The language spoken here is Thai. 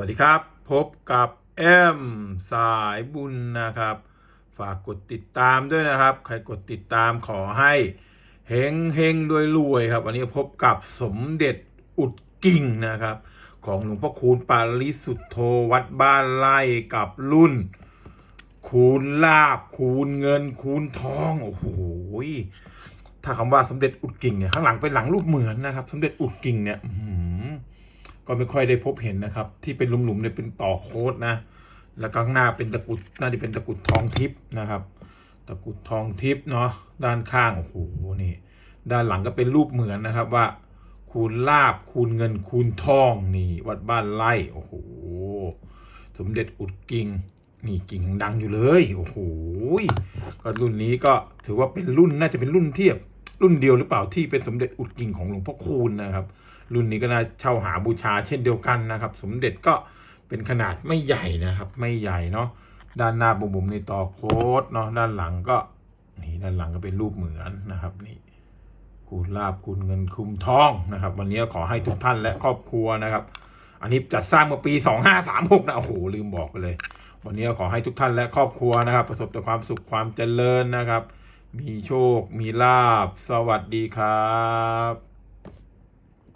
วัสดีครับ พบกับแอมสายบุญนะครับ ฝากกดติดตามด้วยนะครับ ใครกดติดตามขอให้เฮงเฮงรวยรวยครับ วันนี้พบกับสมเด็จอุดกิ่งนะครับ ของหลวงพ่อคูณปาริสุทธโธวัดบ้านไร่กับรุ่น คูณลาบ คูณเงิน คูณทอง โอ้โหถ้าคำว่าสมเด็จอุดกิ่งเนี่ยข้างหลังเป็นหลังรูปเหมือนนะครับ สมเด็จอุดกิ่งเนี่ย ก็ไม่ค่อยได้พบเห็นนะครับ ที่เป็นหลุมๆเนี่ยเป็นต่อโค้ดนะ แล้วก็ข้างหน้าเป็นตะกุดน่าจะเป็นตะกุดทองทิพย์นะครับ ตะกุดทองทิพย์เนาะด้านข้างโอ้โหนี่ ด้านหลังก็เป็นรูปเหมือนนะครับว่า คูณลาบคูณเงินคูณทองนี่วัดบ้านไร่โอ้โหสมเด็จอุดกิ่งนี่กิ่งยังดังอยู่เลยโอ้โหก็รุ่นนี้ก็ถือว่าเป็นรุ่นน่าจะเป็นรุ่นเทียบรุ่นเดียวหรือเปล่าที่เป็นสมเด็จอุดกิ่งของหลวงพ่อคูณนะครับ รุ่นนี้ก็น่าเช่าหาบูชาเช่นเดียวกันนะครับ สมเด็จก็เป็นขนาดไม่ใหญ่นะครับ ไม่ใหญ่เนาะด้านหน้าบุ๋มๆในต่อโค้ดเนาะด้านหลังก็นี่ด้านหลังก็เป็นรูปเหมือนนะครับนี่คูณลาบคูณเงินคุมทองนะครับ วันนี้ขอให้ทุกท่านและครอบครัวนะครับ อันนี้จัดสร้างเมื่อปี 2536 นะโอ้โหลืมบอกไปเลย วันนี้ขอให้ทุกท่านและครอบครัวนะครับ ประสบแต่ความสุขความเจริญนะครับ มีโชค มีลาบ สวัสดีครับ